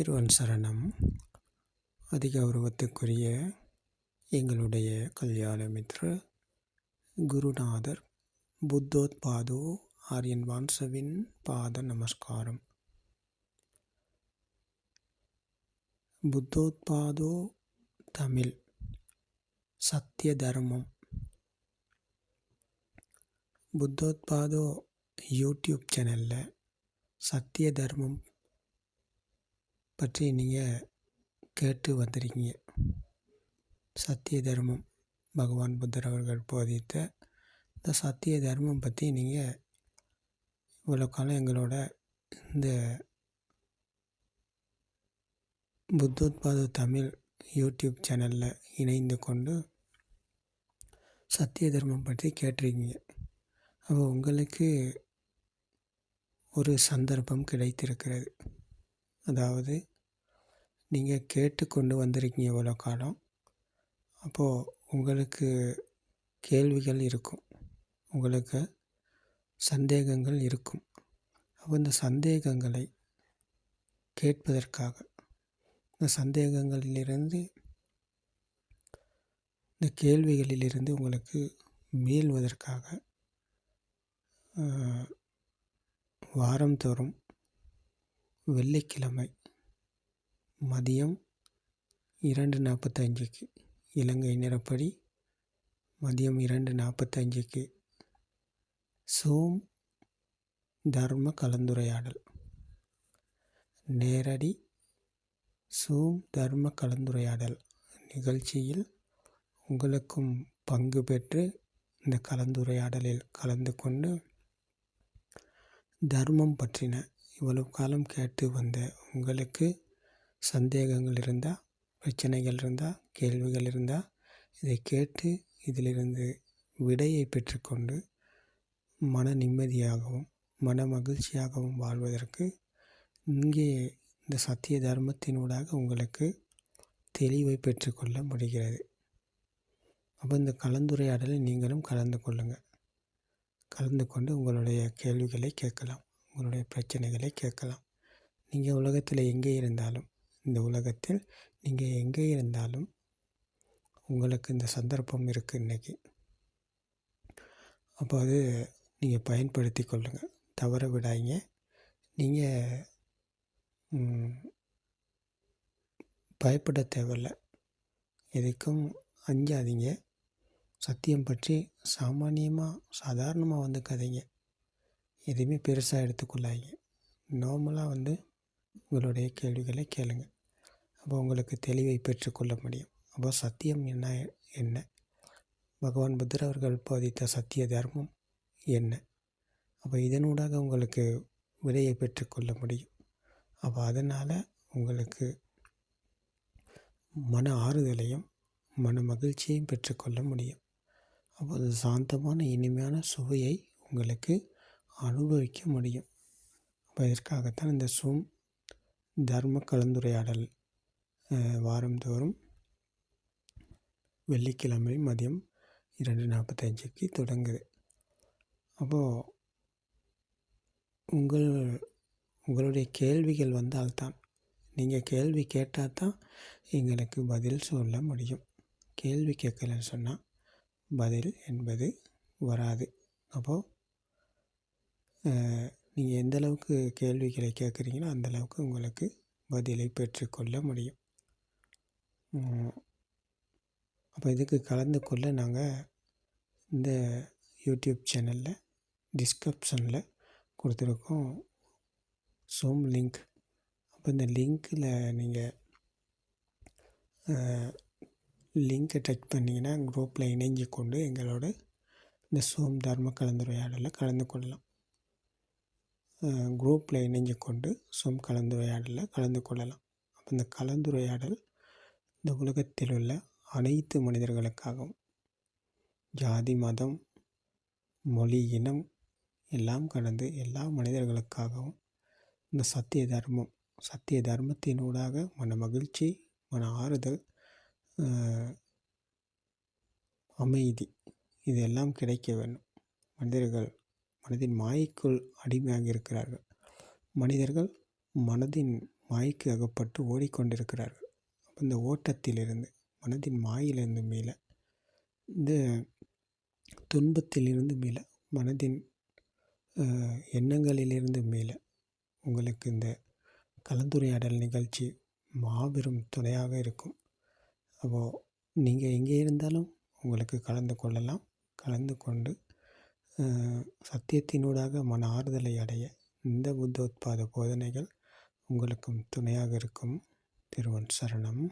திருவன் சரணம். அதிகௌரவத்துக்குரிய எங்களுடைய கல்யாண மித்ரு குருநாதர் புத்தோத்பாதோ ஆரியன் வான்சவின் பாத நமஸ்காரம். புத்தோத்பாதோ தமிழ் சத்திய தர்மம். புத்தோத்பாதோ யூடியூப் சேனலில் சத்திய தர்மம் பற்றி நீங்கள் கேட்டு வந்திருக்கீங்க. சத்திய தர்மம் பகவான் புத்தர் அவர்கள் போதித்த இந்த சத்திய தர்மம் பற்றி நீங்கள் இவ்வளோ காலம் எங்களோட இந்த புத்தோத்பாத தமிழ் யூடியூப் சேனலில் இணைந்து கொண்டு சத்திய தர்மம் பற்றி கேட்டிருக்கீங்க. அப்போ உங்களுக்கு ஒரு சந்தர்ப்பம் கிடைத்திருக்கிறது. அதாவது நீங்கள் கேட்டு கொண்டு வந்திருக்கீங்க இவ்வளோ காலம். அப்போது உங்களுக்கு கேள்விகள் இருக்கும். உங்களுக்கு சந்தேகங்கள் இருக்கும். அப்போ இந்த சந்தேகங்களை கேட்பதற்காக இந்த சந்தேகங்களிலிருந்து இந்த கேள்விகளிலிருந்து உங்களுக்கு மீள்வதற்காக வாரந்தோறும் வெள்ளிக்கிழமை மதியம் இரண்டு நாற்பத்தஞ்சுக்கு இலங்கை நேரப்படி மதியம் இரண்டு நாற்பத்தஞ்சுக்கு சூம் தர்ம கலந்துரையாடல். நேரடி சூம் தர்ம கலந்துரையாடல் நிகழ்ச்சியில் உங்களுக்கும் பங்கு பெற்று இந்த கலந்துரையாடலில் கலந்து கொண்டு தர்மம் பற்றின இவ்வளவு காலம் கேட்டு வந்த உங்களுக்கு சந்தேகங்கள் இருந்தால் பிரச்சனைகள் இருந்தால் கேள்விகள் இருந்தால் இதை கேட்டு இதிலிருந்து விடையை பெற்றுக்கொண்டு மன நிம்மதியாகவும் மன மகிழ்ச்சியாகவும் வாழ்வதற்கு இங்கே இந்த சத்திய தர்மத்தினூடாக உங்களுக்கு தெளிவை பெற்றுக்கொள்ள முடிகிறது. அப்போ இந்த கலந்துரையாடலை நீங்களும் கலந்து கொள்ளுங்கள் கலந்து கொண்டு உங்களுடைய கேள்விகளை கேட்கலாம். உங்களுடைய பிரச்சனைகளை கேட்கலாம். நீங்கள் உலகத்தில் எங்கே இருந்தாலும் இந்த உலகத்தில் நீங்கள் எங்கே இருந்தாலும் உங்களுக்கு இந்த சந்தர்ப்பம் இருக்குது இன்றைக்கி அப்போ அது நீங்கள் பயன்படுத்தி கொள்ளுங்கள் தவற விடாதீங்க. நீங்கள் பயப்பட தேவையில்ல. எதுக்கும் அஞ்சாதீங்க. சத்தியம் பற்றி சாமானியமாக சாதாரணமாக வந்து எதுவுமே எதையுமே பெருசாக எடுத்துக்கொள்ளாதீங்க. நார்மலாக வந்து உங்களுடைய கேள்விகளை கேளுங்க. அப்போ உங்களுக்கு தெளிவை பெற்றுக்கொள்ள முடியும். அப்போ சத்தியம் என்ன என்ன? பகவான் புத்தர் அவர்கள் போதித்த சத்திய தர்மம் என்ன? அப்போ இதனூடாக உங்களுக்கு விலையை பெற்றுக்கொள்ள முடியும். அப்போ அதனால் உங்களுக்கு மன ஆறுதலையும் மன மகிழ்ச்சியையும் பெற்றுக்கொள்ள முடியும். அப்போது சாந்தமான இனிமையான சுவையை உங்களுக்கு அனுபவிக்க முடியும். அப்போ இதற்காகத்தான் இந்த சூம் தர்ம கலந்துரையாடல் வாரந்தோறும் வெள்ளிக்கிழமை மதியம் இரண்டு நாற்பத்தஞ்சுக்கு தொடங்குது. அப்போது உங்கள் உங்களுடைய கேள்விகள் வந்தால்தான் நீங்கள் கேள்வி கேட்டால் தான் எங்களுக்கு பதில் சொல்ல முடியும். கேள்வி கேட்கலன்னு சொன்னால் பதில் என்பது வராது. அப்போது நீங்கள் எந்தளவுக்கு கேள்விகளை கேட்குறீங்களோ அந்தளவுக்கு உங்களுக்கு பதிலை பெற்றுக்கொள்ள முடியும். அப்போ இதுக்கு கலந்து கொள்ள நாங்கள் இந்த யூடியூப் சேனலில் டிஸ்கிரிப்ஷனில் கொடுத்துருக்கோம் சோம் லிங்க் அப்போ இந்த லிங்க்கில் நீங்கள் லிங்க்கை டச் பண்ணிங்கன்னா குரூப்பில் இணைஞ்சு கொண்டு எங்களோட இந்த சோம் தர்ம கலந்துரையாடலில் கலந்து கொள்ளலாம். குரூப்பில் இணைஞ்சு கொண்டு சும் கலந்துரையாடலில் கலந்து கொள்ளலாம். அப்போ இந்த கலந்துரையாடல் இந்த உலகத்தில் உள்ள அனைத்து மனிதர்களுக்காகவும் ஜாதி மதம் மொழி இனம் எல்லாம் கடந்து எல்லா மனிதர்களுக்காகவும் இந்த சத்திய தர்மம் சத்திய தர்மத்தினூடாக மன மகிழ்ச்சி மன ஆறுதல் அமைதி இதெல்லாம் கிடைக்க வேண்டும். மனிதர்கள் மனதின் மாயைக்குள் அடிமையாக இருக்கிறார்கள் மனிதர்கள் மனதின் மாய்க்கு அகப்பட்டு ஓடிக்கொண்டிருக்கிறார்கள். இந்த ஓட்டத்திலிருந்து மனதின் மாயிலிருந்து மேலே இந்த துன்பத்திலிருந்து மேலே மனதின் எண்ணங்களிலிருந்து மேலே உங்களுக்கு இந்த கலந்துரையாடல் நிகழ்ச்சி மாபெரும் துணையாக இருக்கும். அப்போது நீங்கள் எங்கே இருந்தாலும் உங்களுக்கு கலந்து கொள்ளலாம். கலந்து கொண்டு சத்தியத்தினூடாக மன ஆறுதலை அடைய இந்த புத்தோத்பாத போதனைகள் உங்களுக்கும் துணையாக இருக்கும். திருவன் சரணம்.